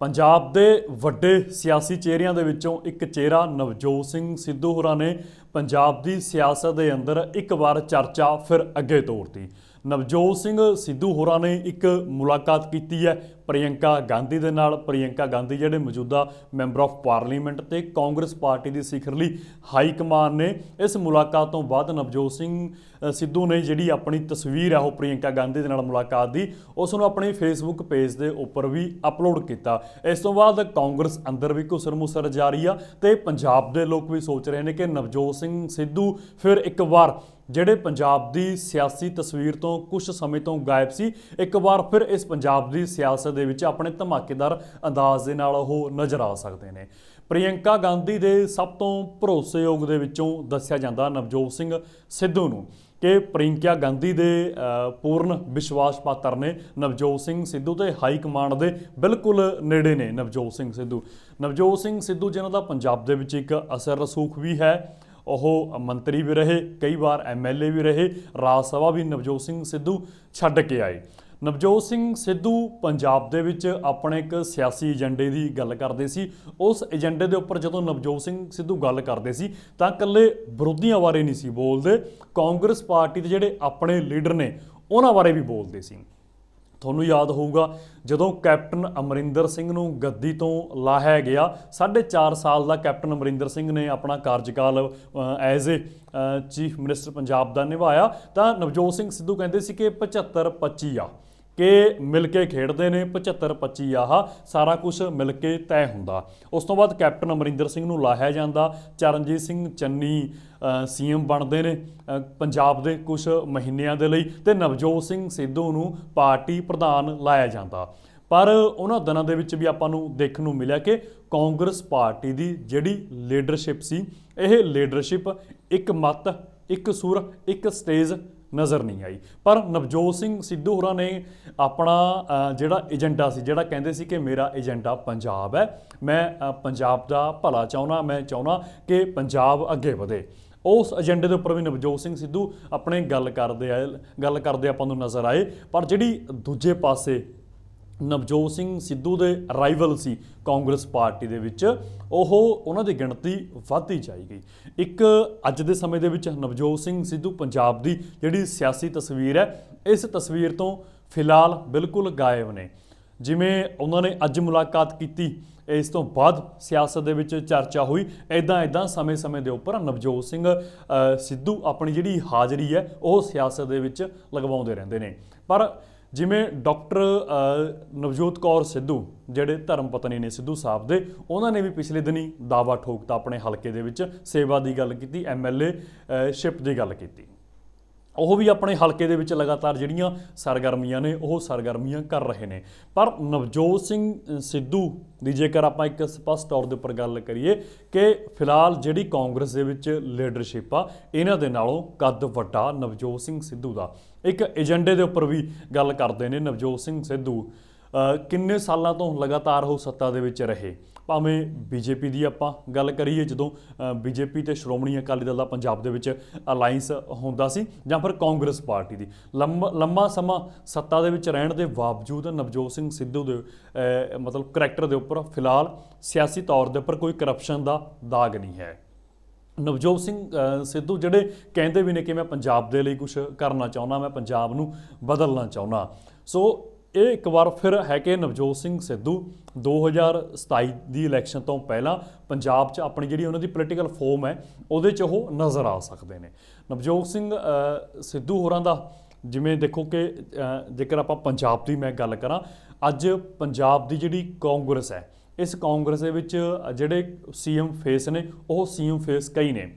ਪੰਜਾਬ ਦੇ ਵੱਡੇ ਸਿਆਸੀ ਚਿਹਰਿਆਂ ਦੇ ਵਿੱਚੋਂ ਇੱਕ ਚਿਹਰਾ ਨਵਜੋਤ ਸਿੰਘ ਸਿੱਧੂ ਹੋਰਾਂ ਨੇ ਪੰਜਾਬ ਦੀ ਸਿਆਸਤ ਦੇ ਅੰਦਰ ਇੱਕ ਵਾਰ ਚਰਚਾ ਫਿਰ ਅੱਗੇ ਤੋਰਤੀ। ਨਵਜੋਤ ਸਿੰਘ ਸਿੱਧੂ ਹੋਰਾਂ ਨੇ ਇੱਕ ਮੁਲਾਕਾਤ ਕੀਤੀ ਹੈ। ਪ੍ਰਿਯੰਕਾ ਗਾਂਧੀ ਦੇ ਨਾਲ। ਪ੍ਰਿਯੰਕਾ ਗਾਂਧੀ ਜਿਹੜੇ ਮੌਜੂਦਾ ਮੈਂਬਰ ਆਫ ਪਾਰਲੀਮੈਂਟ ਤੇ ਕਾਂਗਰਸ ਪਾਰਟੀ ਦੀ ਸਿਖਰਲੀ ਹਾਈ ਕਮਾਨ ਨੇ, ਇਸ ਮੁਲਾਕਾਤ ਤੋਂ ਬਾਅਦ ਨਵਜੋਤ ਸਿੰਘ ਸਿੱਧੂ ਨੇ ਜਿਹੜੀ ਆਪਣੀ ਤਸਵੀਰ ਹੈ ਉਹ ਪ੍ਰਿਯੰਕਾ ਗਾਂਧੀ ਦੇ ਨਾਲ ਮੁਲਾਕਾਤ ਦੀ, ਉਸ ਨੂੰ ਆਪਣੀ ਫੇਸਬੁੱਕ ਪੇਜ ਦੇ ਉੱਪਰ ਵੀ ਅਪਲੋਡ ਕੀਤਾ। ਇਸ ਤੋਂ ਬਾਅਦ ਕਾਂਗਰਸ ਅੰਦਰ ਵੀ ਘੁਸਰ ਮੁਸਰ ਜਾਰੀ ਆ ਤੇ ਪੰਜਾਬ ਦੇ ਲੋਕ ਵੀ ਸੋਚ ਰਹੇ ਨੇ ਕਿ ਨਵਜੋਤ ਸਿੰਘ, ਸਿੱਧੂ ਫਿਰ ਇੱਕ ਵਾਰ ਜਿਹੜੇ ਪੰਜਾਬ ਦੀ ਸਿਆਸੀ ਤਸਵੀਰ ਤੋਂ ਕੁਝ ਸਮੇਂ ਤੋਂ ਗਾਇਬ ਸੀ, ਇੱਕ ਵਾਰ ਫਿਰ ਇਸ ਪੰਜਾਬ ਦੀ ਸਿਆਸਤ ਦੇ ਵਿੱਚ ਆਪਣੇ ਧਮਾਕੇਦਾਰ ਅੰਦਾਜ਼ ਦੇ ਨਾਲ ਉਹ ਨਜ਼ਰ ਆ ਸਕਦੇ ਨੇ। ਪ੍ਰਿਯੰਕਾ ਗਾਂਧੀ ਦੇ ਸਭ ਤੋਂ ਭਰੋਸੇਯੋਗ ਦੇ ਵਿੱਚੋਂ ਦੱਸਿਆ ਜਾਂਦਾ ਨਵਜੋਤ ਸਿੰਘ ਸਿੱਧੂ ਨੂੰ ਕਿ ਪ੍ਰਿਯੰਕਾ ਗਾਂਧੀ ਦੇ ਪੂਰਨ ਵਿਸ਼ਵਾਸ ਪਾਤਰ ਨੇ ਨਵਜੋਤ ਸਿੰਘ ਸਿੱਧੂ ਤੇ ਹਾਈ ਕਮਾਂਡ ਦੇ ਬਿਲਕੁਲ ਨੇੜੇ ਨੇ ਨਵਜੋਤ ਸਿੰਘ ਸਿੱਧੂ। ਨਵਜੋਤ ਸਿੰਘ ਸਿੱਧੂ ਜਿਨ੍ਹਾਂ ਦਾ ਪੰਜਾਬ ਦੇ ਵਿੱਚ ਇੱਕ ਅਸਰ ਰਸੂਖ ਵੀ ਹੈ, ਉਹ ਮੰਤਰੀ ਵੀ ਰਹੇ, ਕਈ ਵਾਰ ਐਮਐਲਏ ਵੀ ਰਹੇ, ਰਾਜ ਸਭਾ ਵੀ ਨਵਜੋਤ ਸਿੰਘ ਸਿੱਧੂ ਛੱਡ ਕੇ ਆਏ। ਨਵਜੋਤ ਸਿੰਘ ਸਿੱਧੂ ਪੰਜਾਬ ਦੇ ਵਿੱਚ ਆਪਣੇ ਇੱਕ ਸਿਆਸੀ ਏਜੰਡੇ ਦੀ ਗੱਲ ਕਰਦੇ ਸੀ। ਉਸ ਏਜੰਡੇ ਦੇ ਉੱਪਰ ਜਦੋਂ ਨਵਜੋਤ ਸਿੰਘ ਸਿੱਧੂ ਗੱਲ ਕਰਦੇ ਸੀ, ਤਾਂ ਇਕੱਲੇ ਵਿਰੋਧੀਆਂ ਬਾਰੇ ਨਹੀਂ ਸੀ ਬੋਲਦੇ। ਕਾਂਗਰਸ ਪਾਰਟੀ ਦੇ ਜਿਹੜੇ ਆਪਣੇ ਲੀਡਰ ਨੇ, ਉਹਨਾਂ ਬਾਰੇ ਵੀ ਬੋਲਦੇ ਸੀ। ਤੁਹਾਨੂੰ ਯਾਦ ਹੋਊਗਾ, ਜਦੋਂ ਕੈਪਟਨ ਅਮਰਿੰਦਰ ਸਿੰਘ ਨੂੰ ਗੱਦੀ ਤੋਂ ਲਾਹਿਆ ਗਿਆ 4.5 ਸਾਲ ਦਾ ਕੈਪਟਨ ਅਮਰਿੰਦਰ ਸਿੰਘ ਨੇ ਆਪਣਾ ਕਾਰਜਕਾਲ as a chief minister Punjab ਦਾ ਨਿਭਾਇਆ। ਤਾਂ ਨਵਜੋਤ ਸਿੰਘ ਸਿੱਧੂ ਕਹਿੰਦੇ ਸੀ ਕਿ 75 25 ਆ। ਕਿ ਮਿਲ ਕੇ ਖੇਡਦੇ ਨੇ 75 25 ਆਹ ਸਾਰਾ ਕੁਝ ਮਿਲ ਕੇ ਤੈਅ ਹੁੰਦਾ। ਉਸ ਤੋਂ ਬਾਅਦ ਕੈਪਟਨ ਅਮਰਿੰਦਰ ਸਿੰਘ ਨੂੰ ਲਾਹਿਆ ਜਾਂਦਾ। ਚਰਨਜੀਤ ਸਿੰਘ ਚੰਨੀ ਸੀਐਮ ਬਣਦੇ ਨੇ ਪੰਜਾਬ ਦੇ ਕੁਝ ਮਹੀਨਿਆਂ ਦੇ ਲਈ ਤੇ ਨਵਜੋਤ ਸਿੰਘ ਸਿੱਧੂ ਨੂੰ ਪਾਰਟੀ ਪ੍ਰਧਾਨ ਲਾਇਆ ਜਾਂਦਾ। ਪਰ ਉਹਨਾਂ ਦਿਨਾਂ ਦੇ ਵਿੱਚ ਵੀ ਆਪਾਂ ਨੂੰ ਦੇਖਣ ਨੂੰ ਮਿਲਿਆ ਕਿ ਕਾਂਗਰਸ ਪਾਰਟੀ ਦੀ ਜਿਹੜੀ ਲੀਡਰਸ਼ਿਪ ਸੀ, ਇਹ ਲੀਡਰਸ਼ਿਪ ਇੱਕ ਮਤ, ਇੱਕ ਸੁਰ, ਇੱਕ ਸਟੇਜ ਨਜ਼ਰ ਨਹੀਂ ਆਈ। ਪਰ ਨਵਜੋਤ ਸਿੰਘ ਸਿੱਧੂ ਹੋਰਾਂ ਨੇ ਆਪਣਾ ਜਿਹੜਾ ਏਜੰਡਾ ਸੀ, ਜਿਹੜਾ ਕਹਿੰਦੇ ਸੀ ਕਿ ਮੇਰਾ ਏਜੰਡਾ ਪੰਜਾਬ ਹੈ, ਮੈਂ ਪੰਜਾਬ ਦਾ ਭਲਾ ਚਾਹੁੰਦਾ, ਮੈਂ ਚਾਹੁੰਦਾ ਕਿ ਪੰਜਾਬ ਅੱਗੇ ਵਧੇ। ਉਸ ਏਜੰਡੇ ਦੇ ਉੱਪਰ ਵੀ ਨਵਜੋਤ ਸਿੰਘ ਸਿੱਧੂ ਆਪਣੇ ਗੱਲ ਕਰਦੇ ਆਏ, ਗੱਲ ਕਰਦੇ ਆਪਾਂ ਨੂੰ ਨਜ਼ਰ ਆਏ, ਪਰ ਜਿਹੜੀ ਦੂਜੇ ਪਾਸੇ ਨਵਜੋਤ ਸਿੰਘ ਸਿੱਧੂ ਦੇ ਰਾਈਵਲ ਸੀ ਕਾਂਗਰਸ ਪਾਰਟੀ ਦੇ ਵਿੱਚ, ਉਹ ਉਹਨਾਂ ਦੀ ਗਿਣਤੀ ਵੱਧਦੀ ਜਾਈ ਗਈ। ਇੱਕ ਅੱਜ ਦੇ ਸਮੇਂ ਦੇ ਵਿੱਚ ਨਵਜੋਤ ਸਿੰਘ ਸਿੱਧੂ ਪੰਜਾਬ ਦੀ ਜਿਹੜੀ ਸਿਆਸੀ ਤਸਵੀਰ ਹੈ, ਇਸ ਤਸਵੀਰ ਤੋਂ ਫਿਲਹਾਲ ਬਿਲਕੁਲ ਗਾਇਬ ਨੇ। ਜਿਵੇਂ ਉਹਨਾਂ ਨੇ ਅੱਜ ਮੁਲਾਕਾਤ ਕੀਤੀ, ਇਸ ਤੋਂ ਬਾਅਦ ਸਿਆਸਤ ਦੇ ਵਿੱਚ ਚਰਚਾ ਹੋਈ ਐਦਾਂ ਐਦਾਂ ਸਮੇਂ-ਸਮੇਂ ਦੇ ਉੱਪਰ ਨਵਜੋਤ ਸਿੰਘ ਸਿੱਧੂ ਆਪਣੀ ਜਿਹੜੀ ਹਾਜ਼ਰੀ ਹੈ, ਉਹ ਸਿਆਸਤ ਦੇ ਵਿੱਚ ਲਗਵਾਉਂਦੇ ਰਹਿੰਦੇ ਨੇ। ਪਰ ਜਿਵੇਂ ਡਾਕਟਰ ਨਵਜੋਤ ਕੌਰ ਸਿੱਧੂ, ਜਿਹੜੇ ਧਰਮ ਪਤਨੀ ਨੇ ਸਿੱਧੂ ਸਾਹਿਬ ਦੇ, ਉਹਨਾਂ ਨੇ ਵੀ ਪਿਛਲੇ ਦਿਨੀ ਦਾਵਾ ਠੋਕਤਾ ਆਪਣੇ ਹਲਕੇ ਦੇ ਵਿੱਚ, ਸੇਵਾ ਦੀ ਗੱਲ ਕੀਤੀ ਐਮਐਲਏ ਸ਼ਿਪ ਦੀ ਗੱਲ ਕੀਤੀ। ਉਹ ਵੀ ਆਪਣੇ ਹਲਕੇ ਦੇ ਵਿੱਚ ਲਗਾਤਾਰ ਜਿਹੜੀਆਂ ਸਰਗਰਮੀਆਂ ਨੇ, ਉਹ ਸਰਗਰਮੀਆਂ ਕਰ ਰਹੇ ਨੇ। ਪਰ ਨਵਜੋਤ ਸਿੰਘ ਸਿੱਧੂ ਦੀ ਜੇਕਰ ਆਪਾਂ ਇੱਕ ਸਪਸ਼ਟ ਤੌਰ ਦੇ ਉੱਪਰ ਗੱਲ ਕਰੀਏ ਕਿ ਫਿਲਹਾਲ ਜਿਹੜੀ ਕਾਂਗਰਸ ਦੇ ਵਿੱਚ ਲੀਡਰਸ਼ਿਪ ਆ, ਇਹਨਾਂ ਦੇ ਨਾਲੋਂ ਕੱਦ ਵੱਡਾ ਨਵਜੋਤ ਸਿੰਘ ਸਿੱਧੂ ਦਾ। ਇੱਕ ਏਜੰਡੇ ਦੇ ਉੱਪਰ ਵੀ ਗੱਲ ਕਰਦੇ ਨੇ ਨਵਜੋਤ ਸਿੰਘ ਸਿੱਧੂ। ਕਿੰਨੇ ਸਾਲਾਂ ਤੋਂ ਲਗਾਤਾਰ ਉਹ ਸੱਤਾ ਦੇ ਵਿੱਚ ਰਹੇ? ਭਾਵੇਂ ਬੀਜੇਪੀ ਦੀ ਆਪਾਂ ਗੱਲ ਕਰੀਏ, ਜਦੋਂ ਬੀਜੇਪੀ ਤੇ ਸ਼੍ਰੋਮਣੀ ਅਕਾਲੀ ਦਲ ਦਾ ਪੰਜਾਬ ਦੇ ਵਿੱਚ ਅਲਾਈਅੰਸ ਹੁੰਦਾ ਸੀ ਜਾਂ ਫਿਰ ਕਾਂਗਰਸ ਪਾਰਟੀ ਦੀ। ਲੰਮਾ ਲੰਮਾ ਸਮਾਂ ਸੱਤਾ ਦੇ ਵਿੱਚ ਰਹਿਣ ਦੇ ਬਾਵਜੂਦ ਨਵਜੋਤ ਸਿੰਘ ਸਿੱਧੂ ਦੇ ਮਤਲਬ ਕਰੈਕਟਰ ਦੇ ਉੱਪਰ ਫਿਲਹਾਲ ਸਿਆਸੀ ਤੌਰ ਦੇ ਉੱਪਰ ਕੋਈ ਕਰਪਸ਼ਨ ਦਾ ਦਾਗ ਨਹੀਂ ਹੈ। ਨਵਜੋਤ ਸਿੰਘ ਸਿੱਧੂ ਜਿਹੜੇ ਕਹਿੰਦੇ ਵੀ ਨੇ ਕਿ ਮੈਂ ਪੰਜਾਬ ਦੇ ਲਈ ਕੁਝ ਕਰਨਾ ਚਾਹੁੰਦਾ, ਮੈਂ ਪੰਜਾਬ ਨੂੰ ਬਦਲਣਾ ਚਾਹੁੰਦਾ। ਸੋ ਇਹ ਇੱਕ ਵਾਰ ਫਿਰ ਹੈ ਕਿ ਨਵਜੋਤ ਸਿੰਘ ਸਿੱਧੂ 2027 ਦੀ ਇਲੈਕਸ਼ਨ ਤੋਂ ਪਹਿਲਾਂ ਪੰਜਾਬ 'ਚ ਆਪਣੀ ਜਿਹੜੀ ਉਹਨਾਂ ਦੀ ਪੋਲੀਟੀਕਲ ਫੋਰਮ ਹੈ, ਉਹਦੇ 'ਚ ਉਹ ਨਜ਼ਰ ਆ ਸਕਦੇ ਨੇ। ਨਵਜੋਤ ਸਿੰਘ ਸਿੱਧੂ ਹੋਰਾਂ ਦਾ ਜਿਵੇਂ ਦੇਖੋ ਕਿ ਜੇਕਰ ਆਪਾਂ ਪੰਜਾਬ ਦੀ ਮੈਂ ਗੱਲ ਕਰਾਂ, ਅੱਜ ਪੰਜਾਬ ਦੀ ਜਿਹੜੀ ਕਾਂਗਰਸ ਹੈ, ਇਸ ਕਾਂਗਰਸ ਦੇ ਵਿੱਚ ਜਿਹੜੇ ਸੀਐਮ ਫੇਸ ਨੇ, ਉਹ ਸੀਐਮ ਫੇਸ ਕਈ ਨੇ।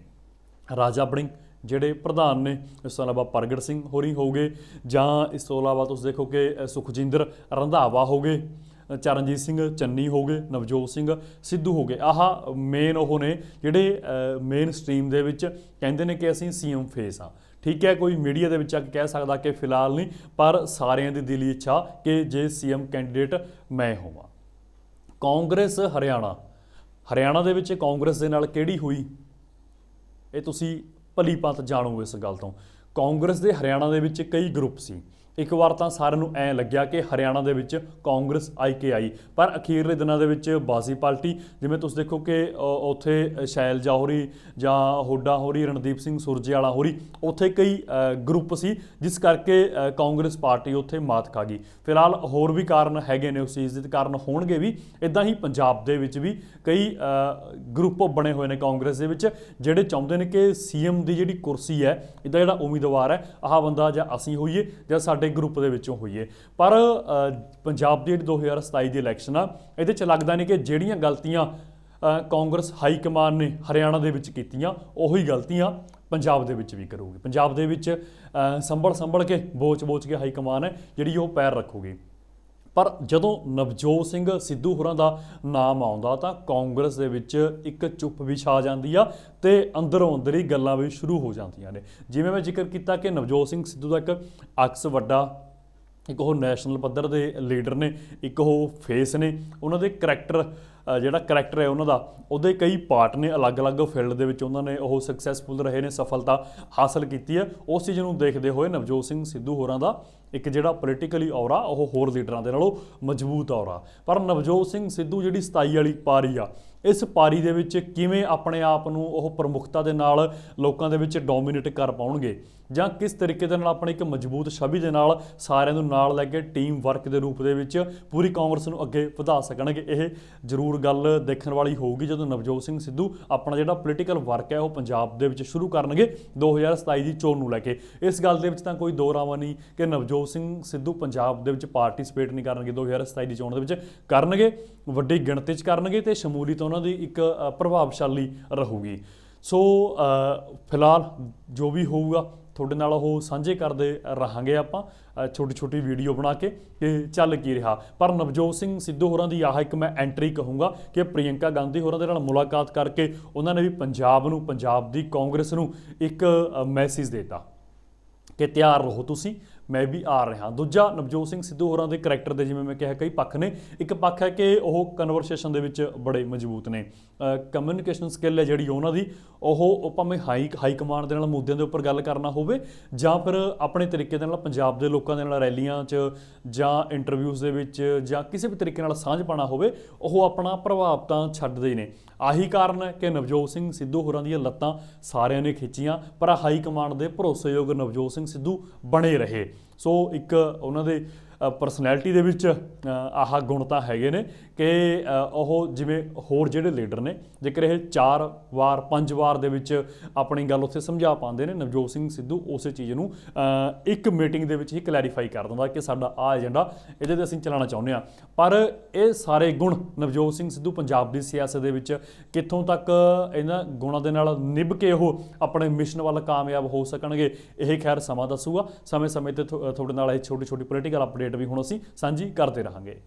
ਰਾਜਾ ਬੜਿੰਗ ਜਿਹੜੇ ਪ੍ਰਧਾਨ ਨੇ ਇਸ ਤੋਂ ਇਲਾਵਾ ਪ੍ਰਗਟ ਸਿੰਘ ਹੋਰੀ ਹੋਗੇ ਜਾਂ ਇਸ ਤੋਂ ਇਲਾਵਾ ਤੁਸੀਂ ਦੇਖੋ ਕਿ ਸੁਖਜਿੰਦਰ ਰੰਧਾਵਾ ਹੋਗੇ ਅ, ਚਰਨਜੀਤ ਸਿੰਘ ਚੰਨੀ ਹੋਗੇ ਨਵਜੋਤ ਸਿੰਘ ਸਿੱਧੂ ਹੋਗੇ ਆਹ ਮੇਨ ਉਹ ਨੇ ਜਿਹੜੇ ਮੇਨ ਸਟ੍ਰੀਮ ਦੇ ਵਿੱਚ ਕਹਿੰਦੇ ਨੇ ਕਿ ਅਸੀਂ ਸੀਐਮ ਫੇਸ ਆ ਠੀਕ ਹੈ ਕੋਈ ਮੀਡੀਆ ਦੇ ਵਿੱਚ ਆ ਕੇ ਕਹਿ ਸਕਦਾ ਕਿ ਫਿਲਹਾਲ ਨਹੀਂ ਪਰ ਸਾਰਿਆਂ ਦੀ ਦਿਲੀ ਇੱਛਾ ਕਿ ਜੇ ਸੀਐਮ ਕੈਂਡੀਡੇਟ ਮੈਂ ਹੋਵਾਂ। ਕਾਂਗਰਸ ਹਰਿਆਣਾ। ਹਰਿਆਣਾ ਦੇ ਵਿੱਚ ਕਾਂਗਰਸ ਦੇ ਨਾਲ ਕਿਹੜੀ ਹੋਈ? ਇਹ ਤੁਸੀਂ ਭਲੀ ਭਾਂਤ ਜਾਣੋ ਇਸ ਗੱਲ ਤੋਂ। ਕਾਂਗਰਸ ਦੇ ਹਰਿਆਣਾ ਦੇ ਵਿੱਚ ਕਈ ਗਰੁੱਪ ਸੀ। ਇੱਕ ਵਾਰ ਤਾਂ ਸਾਰਿਆਂ ਨੂੰ ਐ ਲੱਗਿਆ ਕਿ ਹਰਿਆਣਾ ਦੇ ਵਿੱਚ ਕਾਂਗਰਸ ਆਈ ਕੇ ਆਈ। ਪਰ ਅਖੀਰਲੇ ਦਿਨਾਂ ਦੇ ਵਿੱਚ ਬਾਜ਼ੀ ਪਾਲਟੀ, ਜਿਵੇਂ ਤੁਸੀਂ ਦੇਖੋ ਕਿ ਉੱਥੇ ਸ਼ੈਲਜਾ ਹੋਰੀ ਜਾਂ ਹੋਡਾ ਹੋਰੀ, ਰਣਦੀਪ ਸਿੰਘ ਸੁਰਜੇਵਾਲਾ ਹੋਰੀ, ਉੱਥੇ ਕਈ ਗਰੁੱਪ ਸੀ, ਜਿਸ ਕਰਕੇ ਕਾਂਗਰਸ ਪਾਰਟੀ ਉੱਥੇ ਮਾਤ ਖਾ ਗਈ। ਫਿਲਹਾਲ ਹੋਰ ਵੀ ਕਾਰਨ ਹੈਗੇ ਨੇ ਉਸ ਚੀਜ਼ ਦੇ, ਕਾਰਨ ਹੋਣਗੇ ਵੀ ਇਦਾਂ ਹੀ ਪੰਜਾਬ ਦੇ ਵਿੱਚ ਵੀ ਕਈ ਗਰੁੱਪ ਬਣੇ ਹੋਏ ਨੇ ਕਾਂਗਰਸ ਦੇ ਵਿੱਚ, ਜਿਹੜੇ ਚਾਹੁੰਦੇ ਨੇ ਕਿ ਸੀਐਮ ਦੀ ਜਿਹੜੀ ਕੁਰਸੀ ਹੈ, ਇਹਦਾ ਜਿਹੜਾ ਉਮੀਦਵਾਰ ਹੈ, ਆਹ ਬੰਦਾ ਜਾਂ ਅਸੀਂ ਹੋਈਏ ਜਾਂ ਸਾਡੇ ਗਰੁੱਪ ਦੇ ਵਿੱਚੋਂ ਹੋਈਏ ਪਰ ਪੰਜਾਬ ਦੀ ਜਿਹੜੀ 2027 ਦੀ ਇਲੈਕਸ਼ਨ ਆ, ਇਹਦੇ ਚ ਲੱਗਦਾ ਨਹੀਂ ਕਿ ਜਿਹੜੀਆਂ ਗਲਤੀਆਂ ਕਾਂਗਰਸ ਹਾਈ ਕਮਾਨ ਨੇ ਹਰਿਆਣਾ ਦੇ ਵਿੱਚ ਕੀਤੀਆਂ, ਉਹੀ ਗਲਤੀਆਂ ਪੰਜਾਬ ਦੇ ਵਿੱਚ ਵੀ ਕਰੂਗੀ। ਪੰਜਾਬ ਦੇ ਵਿੱਚ ਸੰਭਲ ਸੰਭਲ ਕੇ, ਬੋਚ-ਬੋਚ ਕੇ ਹਾਈ ਕਮਾਨ ਹੈ, ਜਿਹੜੀ ਉਹ ਪੈਰ ਰੱਖੂਗੀ। ਪਰ ਜਦੋਂ ਨਵਜੋਤ ਸਿੰਘ ਸਿੱਧੂ ਹੋਰਾਂ ਦਾ ਨਾਮ ਆਉਂਦਾ ਤਾਂ ਕਾਂਗਰਸ ਦੇ ਵਿੱਚ ਇੱਕ ਚੁੱਪ ਵੀ ਛਾ ਜਾਂਦੀ ਆ ਤੇ ਅੰਦਰੋਂ ਅੰਦਰ ਹੀ ਗੱਲਾਂ ਵੀ ਸ਼ੁਰੂ ਹੋ ਜਾਂਦੀਆਂ ਨੇ। ਜਿਵੇਂ ਮੈਂ ਜ਼ਿਕਰ ਕੀਤਾ ਕਿ ਨਵਜੋਤ ਸਿੰਘ ਸਿੱਧੂ ਦਾ ਇੱਕ ਅਕਸ ਵੱਡਾ ਇੱਕ ਉਹ ਨੈਸ਼ਨਲ ਪੱਧਰ ਦੇ ਲੀਡਰ ਨੇ, ਇੱਕ ਉਹ ਫੇਸ ਨੇ। ਉਹਨਾਂ ਦੇ ਕਰੈਕਟਰ ਜਿਹੜਾ ਕਰੈਕਟਰ ਹੈ ਉਹਨਾਂ ਦਾ, ਉਹਦੇ ਕਈ ਪਾਰਟ ਨੇ ਅਲੱਗ-ਅਲੱਗ ਫੀਲਡ ਦੇ ਵਿੱਚ ਉਹਨਾਂ ਨੇ ਉਹ ਸਕਸੈਸਫੁਲ ਰਹੇ ਨੇ, ਸਫਲਤਾ ਹਾਸਲ ਕੀਤੀ ਹੈ। ਉਸ ਚੀਜ਼ ਨੂੰ ਦੇਖਦੇ ਹੋਏ ਨਵਜੋਤ ਸਿੰਘ ਸਿੱਧੂ ਹੋਰਾਂ ਦਾ ਇੱਕ ਜਿਹੜਾ ਪੋਲੀਟੀਕਲੀ ਔਰਾ ਉਹ ਹੋਰ ਲੀਡਰਾਂ ਦੇ ਨਾਲੋਂ ਮਜ਼ਬੂਤ ਔਰਾ ਪਰ ਨਵਜੋਤ ਸਿੰਘ ਸਿੱਧੂ ਜਿਹੜੀ 27 ਵਾਲੀ ਪਾਰੀ ਆ ਇਸ ਪਾਰੀ ਦੇ ਵਿੱਚ ਕਿਵੇਂ ਆਪਣੇ ਆਪ ਨੂੰ ਉਹ ਪ੍ਰਮੁੱਖਤਾ ਦੇ ਨਾਲ ਲੋਕਾਂ ਦੇ ਵਿੱਚ ਡੋਮੀਨੇਟ ਕਰ ਪਾਉਣਗੇ? ਜਾਂ ਕਿਸ ਤਰੀਕੇ ਦੇ ਨਾਲ ਆਪਣੇ ਇੱਕ ਮਜ਼ਬੂਤ ਛਵੀ ਦੇ ਨਾਲ ਸਾਰਿਆਂ ਨੂੰ ਨਾਲ ਲੈ ਕੇ ਟੀਮ ਵਰਕ ਦੇ ਰੂਪ ਦੇ ਵਿੱਚ ਪੂਰੀ ਕਾਂਗਰਸ ਨੂੰ ਅੱਗੇ ਵਧਾ ਸਕਣਗੇ? ਇਹ ਜ਼ਰੂਰ ਗੱਲ ਦੇਖਣ ਵਾਲੀ ਹੋਊਗੀ ਜਦੋਂ ਨਵਜੋਤ ਸਿੰਘ ਸਿੱਧੂ ਆਪਣਾ ਜਿਹੜਾ ਪੋਲੀਟੀਕਲ ਵਰਕ ਹੈ ਉਹ ਪੰਜਾਬ ਦੇ ਵਿੱਚ ਸ਼ੁਰੂ ਕਰਨਗੇ 2027 ਦੀ ਚੋਣ ਨੂੰ ਲੈ ਕੇ। ਇਸ ਗੱਲ ਦੇ ਵਿੱਚ ਤਾਂ ਕੋਈ ਦੋ ਰਾਵਾਂ ਨਹੀਂ ਕਿ ਨਵਜੋਤ ਸਿੰਘ ਸਿੱਧੂ ਪੰਜਾਬ ਦੇ ਵਿੱਚ ਪਾਰਟਿਸਿਪੇਟ ਨਹੀਂ ਕਰਨਗੇ 2027 ਦੀ ਚੋਣ ਦੇ ਵਿੱਚ। ਕਰਨਗੇ, ਵੱਡੀ ਗਿਣਤੀ 'ਚ ਕਰਨਗੇ ਤੇ ਸ਼ਮੂਲੀਅਤ ਉਹਨਾਂ ਦੀ ਇੱਕ ਪ੍ਰਭਾਵਸ਼ਾਲੀ ਰਹੂਗੀ। ਸੋ ਫਿਲਹਾਲ ਜੋ ਵੀ ਹੋਊਗਾ, ਤੁਹਾਡੇ ਨਾਲ ਉਹ ਸਾਂਝੇ ਕਰਦੇ ਰਹਾਂਗੇ ਆਪਾਂ ਛੋਟੀ ਛੋਟੀ ਵੀਡੀਓ ਬਣਾ ਕੇ ਕਿ ਚੱਲ ਕੀ ਰਿਹਾ। ਪਰ ਨਵਜੋਤ ਸਿੰਘ ਸਿੱਧੂ ਹੋਰਾਂ ਦੀ ਆਹ ਇੱਕ ਮੈਂ ਐਂਟਰੀ ਕਹੂੰਗਾ ਕਿ ਪ੍ਰਿਯੰਕਾ ਗਾਂਧੀ ਹੋਰਾਂ ਦੇ ਨਾਲ ਮੁਲਾਕਾਤ ਕਰਕੇ ਉਹਨਾਂ ਨੇ ਵੀ ਪੰਜਾਬ ਨੂੰ, ਪੰਜਾਬ ਦੀ ਕਾਂਗਰਸ ਨੂੰ ਇੱਕ ਮੈਸੇਜ ਦਿੱਤਾ ਕਿ ਤਿਆਰ ਰਹੋ ਤੁਸੀਂ। ਮੈਂ ਵੀ ਆ ਰਿਹਾ। ਦੂਜਾ, ਨਵਜੋਤ ਸਿੰਘ ਸਿੱਧੂ ਹੋਰਾਂ ਦੇ ਕੈਰੈਕਟਰ ਦੇ ਜਿਵੇਂ ਮੈਂ ਕਿਹਾ, ਕਈ ਪੱਖ ਨੇ। ਇੱਕ ਪੱਖ ਹੈ ਕਿ ਉਹ ਕਨਵਰਸੇਸ਼ਨ ਦੇ ਵਿੱਚ ਬੜੇ ਮਜ਼ਬੂਤ ਨੇ। ਕਮਿਊਨੀਕੇਸ਼ਨ ਸਕਿੱਲ ਹੈ ਜਿਹੜੀ ਉਹਨਾਂ ਦੀ, ਉਹ ਭਾਵੇਂ ਹਾਈ ਹਾਈ ਕਮਾਂਡ ਦੇ ਨਾਲ ਮੁੱਦਿਆਂ ਦੇ ਉੱਪਰ ਗੱਲ ਕਰਨਾ ਹੋਵੇ, ਜਾਂ ਫਿਰ ਆਪਣੇ ਤਰੀਕੇ ਦੇ ਨਾਲ ਪੰਜਾਬ ਦੇ ਲੋਕਾਂ ਦੇ ਨਾਲ ਰੈਲੀਆਂ 'ਚ, ਜਾਂ ਇੰਟਰਵਿਊਜ਼ ਦੇ ਵਿੱਚ, ਜਾਂ ਕਿਸੇ ਵੀ ਤਰੀਕੇ ਨਾਲ ਸਾਂਝ ਪਾਣਾ ਹੋਵੇ, ਉਹ ਆਪਣਾ ਪ੍ਰਭਾਵ ਤਾਂ ਛੱਡਦੇ ਹੀ ਨੇ। ਆਹੀ ਕਾਰਨ ਹੈ ਕਿ ਨਵਜੋਤ ਸਿੰਘ ਸਿੱਧੂ ਹੋਰਾਂ ਦੀਆਂ ਲੱਤਾਂ ਸਾਰਿਆਂ ਨੇ ਖਿੱਚੀਆਂ, ਪਰ ਹਾਈ ਕਮਾਂਡ ਦੇ ਭਰੋਸੇਯੋਗ ਨਵਜੋਤ ਸਿੰਘ ਸਿੱਧੂ ਬਣੇ ਰਹੇ। ਸੋ ਇੱਕ ਉਹਨਾਂ ਦੇ ਪਰਸਨੈਲਿਟੀ ਦੇ ਵਿੱਚ ਆਹ ਗੁਣ ਤਾਂ ਹੈਗੇ ਨੇ ਕਿ ਉਹ ਜਿਵੇਂ ਹੋਰ ਜਿਹੜੇ ਲੀਡਰ ਨੇ, ਜੇਕਰ ਇਹ ਚਾਰ ਵਾਰ, ਪੰਜ ਵਾਰ ਦੇ ਵਿੱਚ ਆਪਣੀ ਗੱਲ ਉੱਥੇ ਸਮਝਾ ਪਾਉਂਦੇ ਨੇ, ਨਵਜੋਤ ਸਿੰਘ ਸਿੱਧੂ ਉਸੇ ਚੀਜ਼ ਨੂੰ ਇੱਕ ਮੀਟਿੰਗ ਦੇ ਵਿੱਚ ਹੀ ਕਲੈਰੀਫਾਈ ਕਰ ਦਿੰਦਾ ਕਿ ਸਾਡਾ ਆ ਏਜੰਡਾ ਇਹਦੇ ਤੇ ਅਸੀਂ ਚਲਾਉਣਾ ਚਾਹੁੰਦੇ ਆ ਪਰ ਇਹ ਸਾਰੇ ਗੁਣ ਨਵਜੋਤ ਸਿੰਘ ਸਿੱਧੂ ਪੰਜਾਬ ਦੀ ਸਿਆਸਤ ਦੇ ਵਿੱਚ ਕਿੱਥੋਂ ਤੱਕ ਇਹਨਾਂ ਗੁਣਾਂ ਦੇ ਨਾਲ ਨਿਭ ਕੇ ਉਹ ਆਪਣੇ ਮਿਸ਼ਨ ਵੱਲ ਕਾਮਯਾਬ ਹੋ ਸਕਣਗੇ, ਇਹ ਖੈਰ ਸਮਾਂ ਦੱਸੂਗਾ। ਸਮੇਂ ਸਮੇਂ ਤੇ ਤੁ- ਤੁਹਾਡੇ ਨਾਲ ਇਹ ਛੋਟੀ ਛੋਟੀ ਪੋਲੀਟੀਕਲ ਅਪਡੇਟ ਵੀ ਹੁਣ ਅਸੀਂ ਸਾਂਝੀ ਕਰਦੇ ਰਹਾਂਗੇ।